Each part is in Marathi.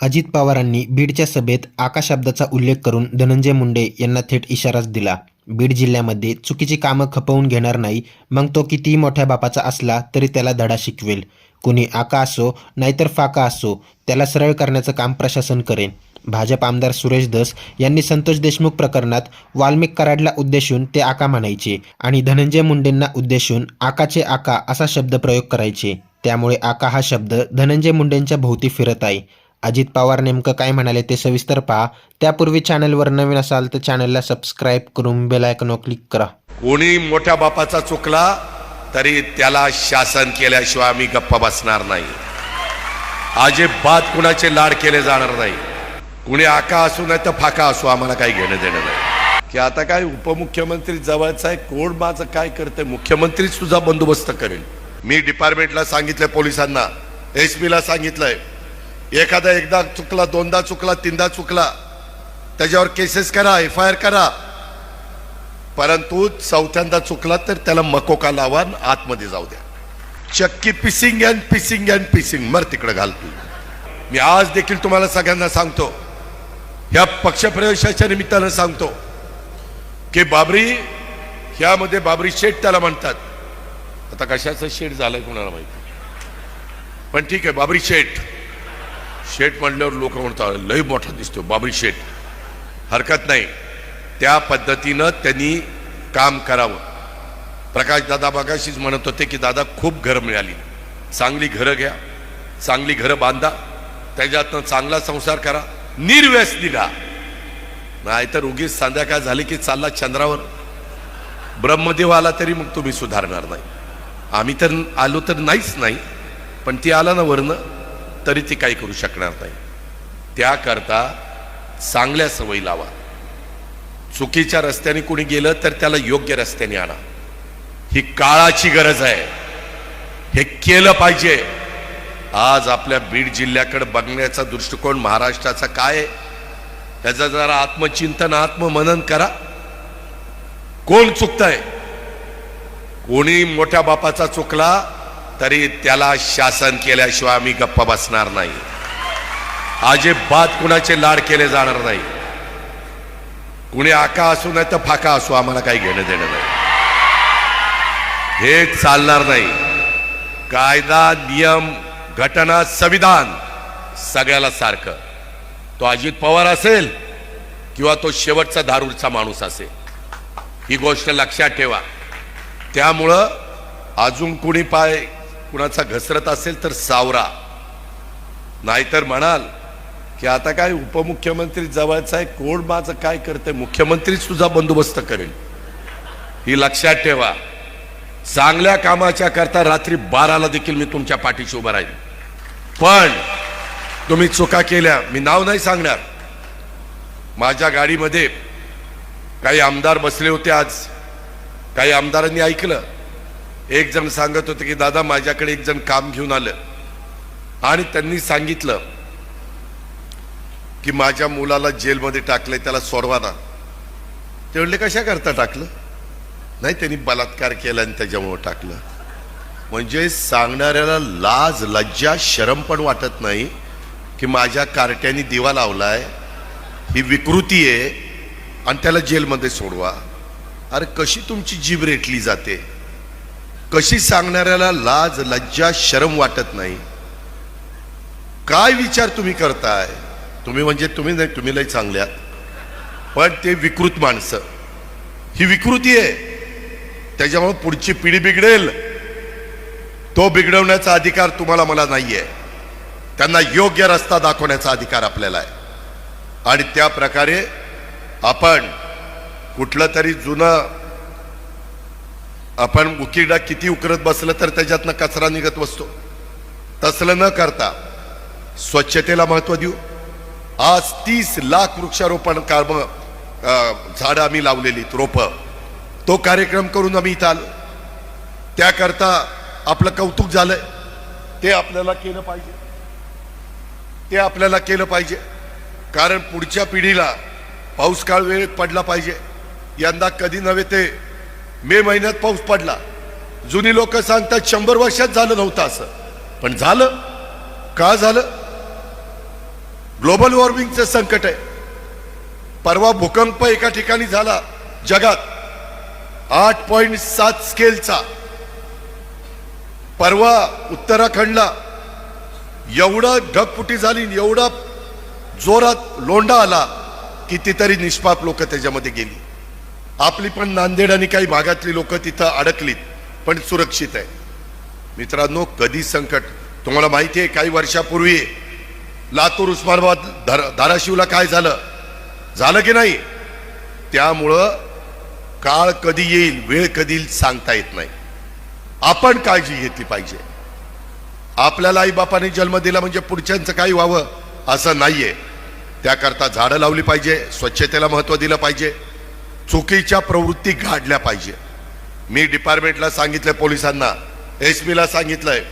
अजित पवारांनी बीडच्या सभेत आका शब्दाचा उल्लेख करून धनंजय मुंडे यांना थेट इशाराच दिला. बीड जिल्ह्यामध्ये चुकीची कामं खपवून घेणार नाही मग तो कितीही मोठ्या बापाचा असला तरी त्याला धडा शिकवेल. कुणी आका असो नाहीतर फाका असो त्याला सरळ करण्याचं काम प्रशासन करेन. भाजप आमदार सुरेश दस यांनी संतोष देशमुख प्रकरणात वाल्मिक कराडला उद्देशून ते आका म्हणायचे आणि धनंजय मुंडेंना उद्देशून आकाचे आका असा शब्द प्रयोग करायचे. त्यामुळे आका हा शब्द धनंजय मुंडेंच्या भोवती फिरत आहे. अजित पवार नेमकं काय म्हणाले ते सविस्तर पहा. त्यापूर्वी चॅनलवर नवीन असाल तर चॅनलला सबस्क्राईब करून बेल आयकॉनवर क्लिक करा. कोणी मोठ्या बापाचा चुकला तरी त्याला शासन केल्याशिवाय आम्ही गप्प बसणार नाही. अजिबात कुणाचे लाड केले जाणार नाही. कुणी आका असू नाही तर फाका असू आम्हाला काही घेणं देणं नाही. की आता काय उपमुख्यमंत्री जवळचा आहे कोण माझं काय करते मुख्यमंत्रीच तुझा बंदोबस्त करेल. मी डिपार्टमेंटला सांगितलंय पोलिसांना एस ला सांगितलंय एखादा एकदा चुकला दोनदा चुकला तीनदा चुकला त्याच्यावर केसेस करा एफ आय आर करा. परंतु चौथ्यांदा चुकला तर त्याला मकोका लावा आतमध्ये जाऊ द्या. चक्की पिसिंग अँड पिसिंग अँड पिसिंग. मर तिकडे घाल तू. मी आज देखील तुम्हाला सगळ्यांना सांगतो. ह्या पक्षप्रवेशाच्या निमित्तानं सांगतो. की बाबरी ह्यामध्ये बाबरी शेठ त्याला म्हणतात. आता कशाचं शेठ झालंय कुणाला माहिती? पण ठीक आहे बाबरी शेठ. शेठ म्हणल्यावर लोक म्हणतात लय मोठा दिसतो बाबरी शेठ हरकत नाही. त्या पद्धतीनं त्यांनी काम करावं. प्रकाश दादा मागाशीच म्हणत होते की दादा खूप घरं मिळाली. चांगली घरं घ्या. चांगली घरं बांधा. त्याच्यातनं चांगला संसार करा. निर्व्यसनी राहा नाहीतर उगीच संध्याकाळ झाली की चालला चंद्रावर. ब्रह्मदेव आला तरी मग तुम्ही सुधारणार नाही. आम्ही तर आलो तर नाहीच नाही पण ती आला ना वरनं. तरी ती काही करू शकणार नाही. त्याकरता चांगल्या सवयी लावा. चुकीच्या रस्त्याने कोणी गेलं तर त्याला योग्य रस्त्याने आणा. ही काळाची गरज आहे. हे केलं पाहिजे. आज आपल्या बीड जिल्ह्याकडे बघण्याचा दृष्टिकोन महाराष्ट्राचा काय? त्याचा त्याचं जरा आत्मचिंतन आत्ममनन करा. कोण चुकतंय? कोणी मोठ्या बापाचा चुकला तरी त्याला शासन केल्याशिवाय आम्ही गप्प बसणार नाही. अजिबात कुणाचे लाड केले जाणार नाही. कुणी आका असू नाही तर फाका असू आम्हाला काही घेणं देणं नाही. हे चालणार नाही. कायदा नियम घटना संविधान सगळ्याला सारखं. तो अजित पवार असेल किंवा तो शेवटचा दारूचा माणूस असेल. ही गोष्ट लक्षात ठेवा. त्यामुळं अजून कुणी पाय कुणाचा घसरत असेल तर सावरा. नाहीतर म्हणाल की आता काय उपमुख्यमंत्री जवळचा आहे कोण माझं काय करते मुख्यमंत्रीच तुझा बंदोबस्त करेल. ही लक्षात ठेवा. चांगल्या कामाच्या करता रात्री बाराला देखील मी तुमच्या पाठीशी उभा राहील पण तुम्ही चुका केल्या मी नाव नाही सांगणार. माझ्या गाडीमध्ये काही आमदार बसले होते आज. काही आमदारांनी ऐकलं. एक जण सांगत होते की दादा माझ्याकडे एक जण काम घेऊन आलं. आणि त्यांनी सांगितलं की माझ्या मुलाला जेलमध्ये टाकलंय त्याला सोडवा ना. ते म्हणले कशा करता टाकलं? नाही त्यांनी बलात्कार केला आणि त्याच्यामुळं टाकलं. म्हणजे सांगणाऱ्याला लाज लज्जा शरम पण वाटत नाही की माझ्या कार्ट्याने दिवा लावलाय ही विकृती आहे आणि त्याला जेलमध्ये सोडवा. अरे कशी तुमची जीभ रेटली जाते? कशी सांगणाऱ्याला लाज लज्जा शरम वाटत नाही? काय विचार तुम्ही करताय? तुम्ही म्हणजे तुम्ही नाही तुम्ही लय चांगल्यात पण ते विकृत माणसं. ही विकृती आहे. त्याच्यामुळे पुढची पिढी बिघडेल. तो बिघडवण्याचा अधिकार तुम्हाला मला नाहीये. त्यांना योग्य रस्ता दाखवण्याचा अधिकार आपल्याला आहे. आणि त्या प्रकारे आपण कुठलं तरी जुनं आपण उकिरडा किती उकरत बसलं तर त्याच्यातनं कचरा निघत बसतो. तसलं न करता स्वच्छतेला महत्त्व देऊ. आज तीस लाख वृक्षारोपण कार्ब झाडं आम्ही लावलेली रोपं. तो कार्यक्रम करून आम्ही इथं आलो. त्याकरता आपलं कौतुक झालंय. ते आपल्याला केलं पाहिजे. ते आपल्याला केलं पाहिजे. कारण पुढच्या पिढीला पाऊस काळ वेळेत पडला पाहिजे. यंदा कधी नव्हे ते मे महिन्यात पाऊस पडला. जुनी लोक सांगतात शंभर वर्षात झालं नव्हतं असं. पण झालं. का झालं? ग्लोबल वॉर्मिंगचं संकट आहे. परवा भूकंप एका ठिकाणी झाला जगात. आठ पॉईंट सात स्केलचा. परवा उत्तराखंडला एवढं ढगफुटी झाली एवढा जोरात लोंडा आला कितीतरी निष्पाप लोक त्याच्यामध्ये गेली. आपली पण नांदेड आणि काही भागातली लोक तिथं अडकलीत पण सुरक्षित आहे. मित्रांनो कधी संकट? तुम्हाला माहिती आहे काही वर्षापूर्वी लातूर उस्मानाबाद धार धाराशिवला काय झालं? झालं की नाही? त्यामुळं काळ कधी येईल वेळ कधी येईल सांगता येत नाही. आपण काळजी घेतली पाहिजे. आपल्याला आईबापाने जन्म दिला म्हणजे पुढच्यांचं काही व्हावं असं नाहीये. त्याकरता झाडं लावली पाहिजे स्वच्छतेला महत्त्व दिलं पाहिजे. चुकीच्या प्रवृत्ती गाडल्या पाहिजे. मी डिपार्टमेंटला सांगितलं पोलिसांना. एस ला सांगितलंय.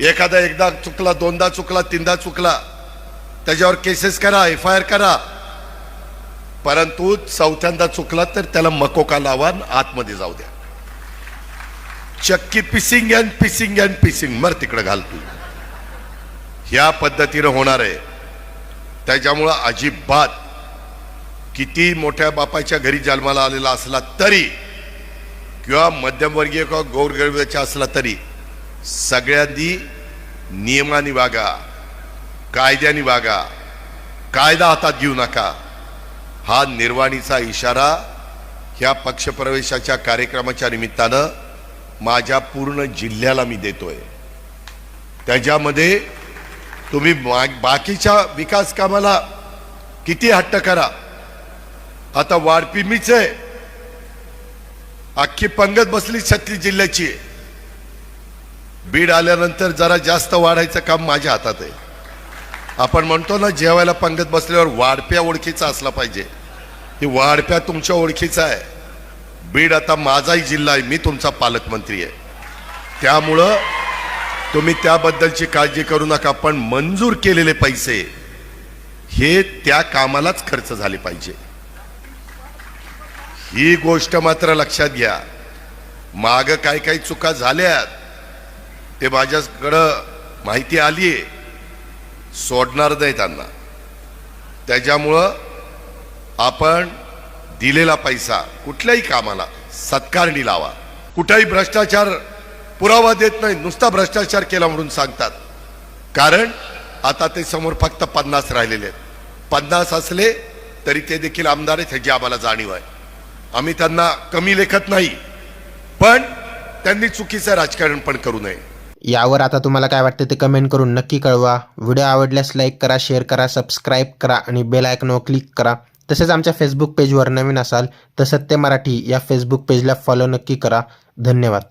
एखादा एकदा चुकला दोनदा चुकला तीनदा चुकला त्याच्यावर केसेस करा एफ आय आर करा. परंतु चौथ्यांदा चुकला तर त्याला मकोका लावा आतमध्ये जाऊ द्या. चक्की पिसिंग अँड पिसिंग अँड पिसिंग. मर तिकडे घाल तू. ह्या पद्धतीनं होणार आहे. त्याच्यामुळं अजिबात किती मोठ्या बापाच्या घरी जन्माला आलेला असला तरी किंवा मध्यमवर्गीय किंवा गौरगरिबाचा असला तरी सगळ्यांनी नियमाने वागा कायद्याने वागा कायदा हातात घेऊ नका. हा निर्वाणीचा इशारा ह्या पक्षप्रवेशाच्या कार्यक्रमाच्या निमित्तानं माझ्या पूर्ण जिल्ह्याला मी देतोय. त्याच्यामध्ये तुम्ही मा- बाकीच्या विकास कामाला किती हट्ट करा. आता वाढपी मीच आहे. अख्खी पंगत बसली छत्तीस जिल्ह्याची. बीड आल्यानंतर जरा जास्त वाढायचं काम माझ्या हातात आहे. आपण म्हणतो ना जेवायला पंगत बसल्यावर वाढप्या ओळखीचा असला पाहिजे. ही वाढप्या तुमच्या ओळखीचा आहे. बीड आता माझाही जिल्हा आहे मी तुमचा पालकमंत्री आहे. त्यामुळं तुम्ही त्याबद्दलची काळजी करू नका पण मंजूर केलेले पैसे हे त्या कामालाच खर्च झाले पाहिजे. ही गोष्ट मात्र लक्षात घ्या. माग काही काही चुका झाल्यात. ते माझ्याकडं माहिती आली आहे सोडणार नाही त्यांना. त्याच्यामुळं आपण दिलेला पैसा कुठल्याही कामाला सत्कारणी लावा. कुठलाही भ्रष्टाचार पुरावा देत नाही. नुसता भ्रष्टाचार केला म्हणून सांगतात. कारण आता ते समोर फक्त पन्नास राहिलेले आहेत. पन्नास असले तरी ते देखील आमदार आहेत ह्याची आम्हाला जाणीव आहे. आम्ही त्यांना कमी लेखत नाही पण त्यांनी चुकीचं राजकारण पण करू नये. यावर आता तुम्हाला काय वाटतं ते कमेंट करून नक्की कळवा. व्हिडिओ आवडल्यास लाईक करा शेअर करा सबस्क्राईब करा आणि बेल आयकॉनवर क्लिक करा. तसेच आमच्या फेसबुक पेजवर नवीन असाल तर सत्य मराठी या फेसबुक पेजला फॉलो नक्की करा. धन्यवाद.